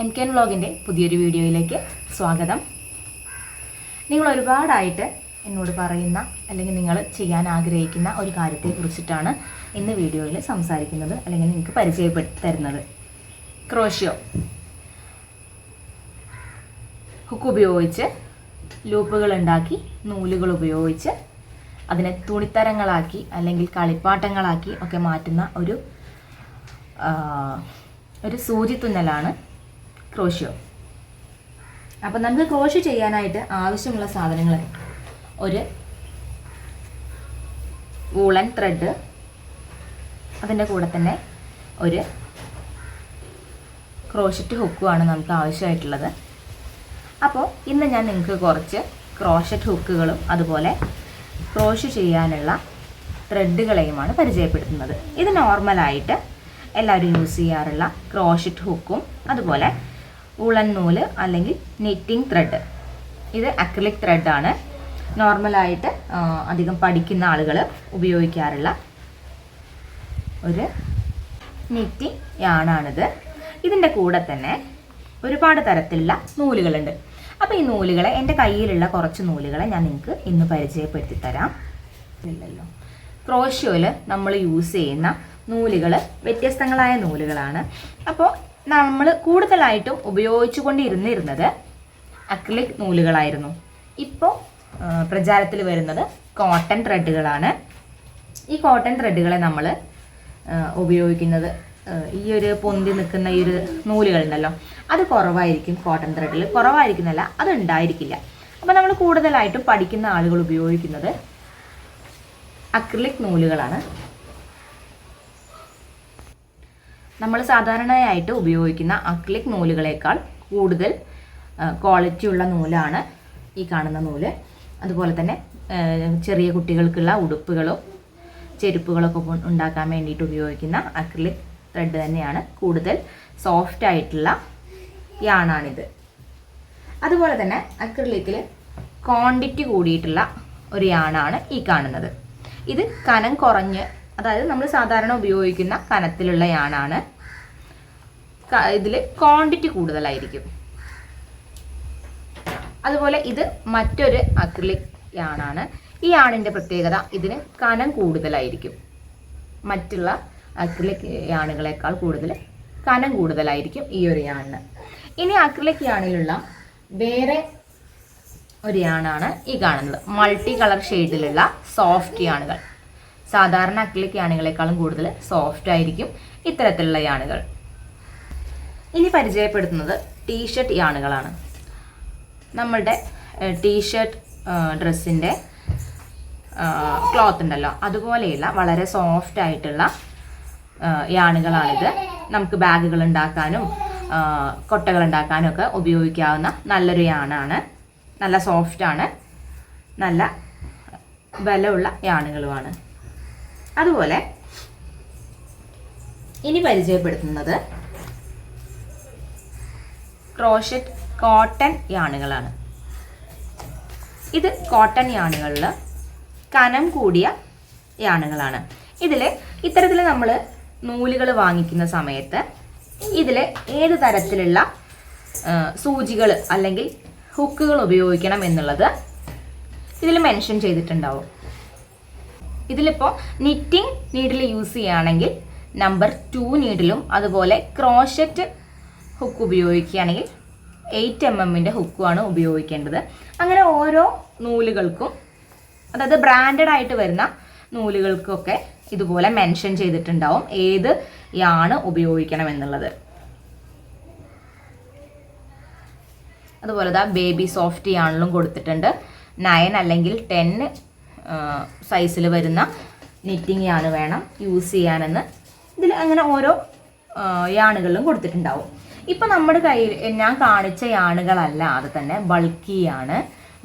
N Ken വ്ളോഗിന്റെ പുതിയൊരു വീഡിയോയിലേക്ക് സ്വാഗതം. നിങ്ങൾ ഒരുപാടായിട്ട് എന്നോട് പറയുന്ന അല്ലെങ്കിൽ നിങ്ങൾ ചെയ്യാൻ ആഗ്രഹിക്കുന്ന ഒരു കാര്യത്തെക്കുറിച്ചിട്ടാണ് ഇന്ന് വീഡിയോയിൽ സംസാരിക്കുന്നത് അല്ലെങ്കിൽ നിങ്ങൾക്ക് പരിചയപ്പെടുത്തി തരുന്നത്. ക്രോഷ്യോ. ഹുക്ക് ഉപയോഗിച്ച് ലൂപ്പുകൾ ഉണ്ടാക്കി നൂലുകൾ ഉപയോഗിച്ച് അതിനെ തുണിത്തരങ്ങളാക്കി അല്ലെങ്കിൽ കളിപ്പാട്ടങ്ങളാക്കി ഒക്കെ മാറ്റുന്ന ഒരു ഒരു സൂചി തുന്നലാണ് ക്രോഷ്യോ. അപ്പം നമുക്ക് ക്രോഷ്യോ ചെയ്യാനായിട്ട് ആവശ്യമുള്ള സാധനങ്ങൾ ഒരു വൂളൻ ത്രെഡ് അതിന്റെ കൂടെ തന്നെ ഒരു ക്രോഷറ്റ് ഹുക്കുമാണ് നമുക്ക് ആവശ്യമായിട്ടുള്ളത്. അപ്പോൾ ഇന്ന് ഞാൻ നിങ്ങൾക്ക് കുറച്ച് ക്രോഷറ്റ് ഹുക്കുകളും അതുപോലെ ക്രോഷ് ചെയ്യാനുള്ള ത്രെഡുകളെയുമാണ് പരിചയപ്പെടുത്തുന്നത്. ഇത് നോർമലായിട്ട് എല്ലാവരും യൂസ് ചെയ്യാറുള്ള ക്രോഷറ്റ് ഹുക്കും അതുപോലെ ഉളൻ നൂൽ അല്ലെങ്കിൽ നെറ്റിംഗ് ത്രെഡ് ഇത് അക്രിലിക് ത്രെഡാണ് നോർമലായിട്ട് അധികം പഠിക്കുന്ന ആളുകൾ ഉപയോഗിക്കാറുള്ള ഒരു നെറ്റിംഗ് യാണാണിത്. ഇതിന്റെ കൂടെ തന്നെ ഒരുപാട് തരത്തിലുള്ള നൂലുകളുണ്ട്. അപ്പോൾ ഈ നൂലുകളെ എന്റെ കയ്യിലുള്ള കുറച്ച് നൂലുകളെ ഞാൻ നിങ്ങൾക്ക് ഇന്ന് പരിചയപ്പെടുത്തി തരാം ഇല്ലല്ലോ ക്രോഷ്യോയിൽ നമ്മൾ യൂസ് ചെയ്യുന്ന നൂലുകൾ വ്യത്യസ്തങ്ങളായ നൂലുകളാണ്. അപ്പോൾ നമ്മൾ കൂടുതലായിട്ടും ഉപയോഗിച്ചു കൊണ്ടിരുന്നിരുന്നത് അക്രിലിക് നൂലുകളായിരുന്നു. ഇപ്പോൾ പ്രചാരത്തിൽ വരുന്നത് കോട്ടൺ ത്രെഡുകളാണ് ഈ കോട്ടൺ ത്രെഡുകളെ നമ്മൾ ഉപയോഗിക്കുന്നത് ഈ ഒരു പൊന്തി നിൽക്കുന്ന ഈ ഒരു നൂലുകളുണ്ടല്ലോ അത് കുറവായിരിക്കും കോട്ടൺ ത്രെഡിൽ കുറവായിരിക്കുന്നല്ല അത് ഉണ്ടായിരിക്കില്ല. അപ്പോൾ നമ്മൾ കൂടുതലായിട്ടും പഠിക്കുന്ന ആളുകൾ ഉപയോഗിക്കുന്നത് അക്രിലിക് നൂലുകളാണ്. നമ്മൾ സാധാരണയായിട്ട് ഉപയോഗിക്കുന്ന അക്ലിക് നൂലുകളേക്കാൾ കൂടുതൽ ക്വാളിറ്റി ഉള്ള നൂലാണ് ഈ കാണുന്ന നൂൽ. അതുപോലെ തന്നെ ചെറിയ കുട്ടികൾക്കുള്ള ഉടുപ്പുകളും ചെരുപ്പുകളൊക്കെ ഉണ്ടാക്കാൻ വേണ്ടിയിട്ട് ഉപയോഗിക്കുന്ന അക്രിലിക് ത്രെഡ് തന്നെയാണ് കൂടുതൽ സോഫ്റ്റ് ആയിട്ടുള്ള യാണാണിത് അതുപോലെ തന്നെ അക്രിലിക്കിൽ ക്വാണ്ടിറ്റി കൂടിയിട്ടുള്ള ഒരു യാണാണ് ഈ കാണുന്നത്. ഇത് കനം കുറഞ്ഞ് അതായത് നമ്മൾ സാധാരണ ഉപയോഗിക്കുന്ന കനത്തിലുള്ള യാണാണ്. ഇതിൽ ക്വാണ്ടിറ്റി കൂടുതലായിരിക്കും. അതുപോലെ ഇത് മറ്റൊരു അക്രിലിക് യാണാണ്. ഈ യാണിന്റെ പ്രത്യേകത ഇതിന് കനം കൂടുതലായിരിക്കും. മറ്റുള്ള അക്രിലിക് യാണുകളെക്കാൾ കൂടുതൽ കനം കൂടുതലായിരിക്കും ഈ ഒരു യാണിന്. ഇനി അക്രിലിക് യാണിലുള്ള വേറെ ഒരു യാണാണ് ഈ കാണുന്നത്. മൾട്ടി കളർ ഷെയ്ഡിലുള്ള സോഫ്റ്റ് യാണുകൾ. സാധാരണ അക്രിലിക് യാണികളെക്കാളും കൂടുതൽ സോഫ്റ്റ് ആയിരിക്കും ഇത്തരത്തിലുള്ള യാണുകൾ. ഇനി പരിചയപ്പെടുത്തുന്നത് ടീഷർട്ട് യാണുകളാണ്. നമ്മളുടെ ടീഷർട്ട് ഡ്രസ്സിന്റെ ക്ലോത്ത് ഉണ്ടല്ലോ. അതുപോലെയുള്ള വളരെ സോഫ്റ്റ് ആയിട്ടുള്ള യാണുകളാണിത്. നമുക്ക് ബാഗുകൾ ഉണ്ടാക്കാനും കൊട്ടകൾ ഉണ്ടാക്കാനും ഒക്കെ ഉപയോഗിക്കാവുന്ന നല്ലൊരു യാണാണ്. നല്ല സോഫ്റ്റാണ് നല്ല ബലമുള്ള യാണുകളുമാണ്. അതുപോലെ ഇനി പരിചയപ്പെടുത്തുന്നത് ക്രോഷറ്റ് കോട്ടൺ യാണുകളാണ്. ഇത് കോട്ടൺ യാണുകളിൽ കനം കൂടിയ യാണുകളാണ്. ഇതിൽ ഇത്തരത്തിൽ നമ്മൾ നൂലുകൾ വാങ്ങിക്കുന്ന സമയത്ത് ഇതിൽ ഏത് തരത്തിലുള്ള സൂചികൾ അല്ലെങ്കിൽ ഹുക്കുകൾ ഉപയോഗിക്കണം എന്നുള്ളത് ഇതിൽ മെൻഷൻ ചെയ്തിട്ടുണ്ടാവും. ഇതിലിപ്പോൾ നിറ്റിംഗ് നീഡിൽ യൂസ് ചെയ്യുകയാണെങ്കിൽ നമ്പർ ടു നീഡിലും അതുപോലെ ക്രോഷറ്റ് ഹുക്ക് ഉപയോഗിക്കുകയാണെങ്കിൽ എയ്റ്റ് എം എമ്മിന്റെ ഹുക്കുമാണ് ഉപയോഗിക്കേണ്ടത്. അങ്ങനെ ഓരോ നൂലുകൾക്കും അതായത് ബ്രാൻഡഡ് ആയിട്ട് വരുന്ന നൂലുകൾക്കൊക്കെ ഇതുപോലെ മെൻഷൻ ചെയ്തിട്ടുണ്ടാവും ഏത് യാണ് ഉപയോഗിക്കണം എന്നുള്ളത് അതുപോലെ ദാ ബേബി സോഫ്റ്റ് യാണിലും കൊടുത്തിട്ടുണ്ട്. നയൻ അല്ലെങ്കിൽ ടെൻ സൈസിൽ വരുന്ന നിറ്റിംഗ് യാണ് വേണം യൂസ് ചെയ്യാനെന്ന്. ഇതിൽ അങ്ങനെ ഓരോ യാണുകളിലും കൊടുത്തിട്ടുണ്ടാവും. ഇപ്പം നമ്മുടെ കയ്യിൽ ഞാൻ കാണിച്ച യാണുകളല്ല യാണുകളല്ലാതെ തന്നെ ബൾക്കി ആണ്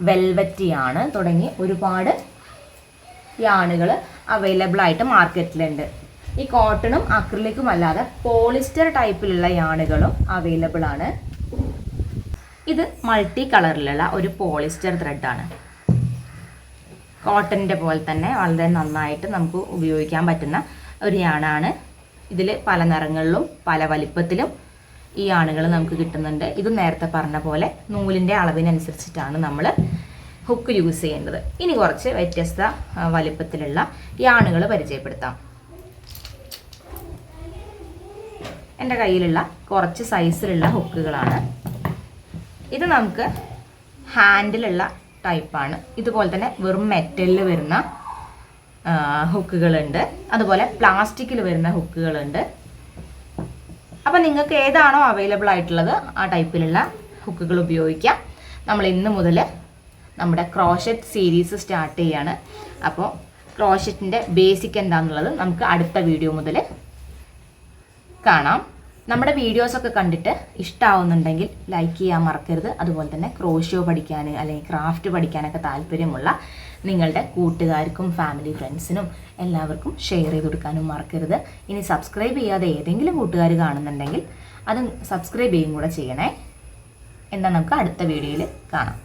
വെൽവെറ്റി ആണ് തുടങ്ങി ഒരുപാട് യാണുകൾ അവൈലബിൾ ആയിട്ട് മാർക്കറ്റിലുണ്ട് ഈ കോട്ടണും അക്രിലിക്കും അല്ലാതെ പോളിസ്റ്റർ ടൈപ്പിലുള്ള യാണുകളും അവൈലബിൾ ആണ്. ഇത് മൾട്ടി കളറിലുള്ള ഒരു പോളിസ്റ്റർ ത്രെഡാണ് കോട്ടന്റെ പോലെ തന്നെ വളരെ നന്നായിട്ട് നമുക്ക് ഉപയോഗിക്കാൻ പറ്റുന്ന ഒരു യാണാണ്. ഇതിൽ പല നിറങ്ങളിലും പല വലിപ്പത്തിലും ഈ ആണുകൾ നമുക്ക് കിട്ടുന്നുണ്ട്. ഇത് നേരത്തെ പറഞ്ഞ പോലെ നൂലിന്റെ അളവിനനുസരിച്ചിട്ടാണ് നമ്മൾ ഹുക്ക് യൂസ് ചെയ്യേണ്ടത് ഇനി കുറച്ച് വ്യത്യസ്ത വലിപ്പത്തിലുള്ള ഈ ആണുകൾ പരിചയപ്പെടുത്താം. എന്റെ കയ്യിലുള്ള കുറച്ച് സൈസിലുള്ള ഹുക്കുകളാണ് ഇത് നമുക്ക് ഹാൻഡിലുള്ള ടൈപ്പാണ് ഇതുപോലെ തന്നെ വെറും മെറ്റലിൽ വരുന്ന ഹുക്കുകളുണ്ട്. അതുപോലെ പ്ലാസ്റ്റിക്കിൽ വരുന്ന ഹുക്കുകളുണ്ട്. അപ്പം നിങ്ങൾക്ക് ഏതാണോ അവൈലബിൾ ആയിട്ടുള്ളത് ആ ടൈപ്പിലുള്ള ഹുക്കുകൾ ഉപയോഗിക്കാം. നമ്മൾ ഇന്ന് മുതൽ നമ്മുടെ ക്രോഷറ്റ് സീരീസ് സ്റ്റാർട്ട് ചെയ്യാണ്. അപ്പോൾ ക്രോഷറ്റിന്റെ ബേസിക് എന്താണെന്നുള്ളത് നമുക്ക് അടുത്ത വീഡിയോ മുതൽ കാണാം. നമ്മുടെ വീഡിയോസൊക്കെ കണ്ടിട്ട് ഇഷ്ടമാവുന്നുണ്ടെങ്കിൽ ലൈക്ക് ചെയ്യാൻ മറക്കരുത്. അതുപോലെ തന്നെ ക്രോഷ്യോ പഠിക്കാൻ അല്ലെങ്കിൽ ക്രാഫ്റ്റ് പഠിക്കാനൊക്കെ താല്പര്യമുള്ള നിങ്ങളുടെ കൂട്ടുകാർക്കും ഫാമിലി ഫ്രണ്ട്സിനും എല്ലാവർക്കും ഷെയർ ചെയ്ത് കൊടുക്കാനും മറക്കരുത്. ഇനി സബ്സ്ക്രൈബ് ചെയ്യാതെ ഏതെങ്കിലും കൂട്ടുകാർ കാണുന്നുണ്ടെങ്കിൽ അത് സബ്സ്ക്രൈബ് ചെയ്യും കൂടെ ചെയ്യണേ. എന്നാൽ നമുക്ക് അടുത്ത വീഡിയോയിൽ കാണാം.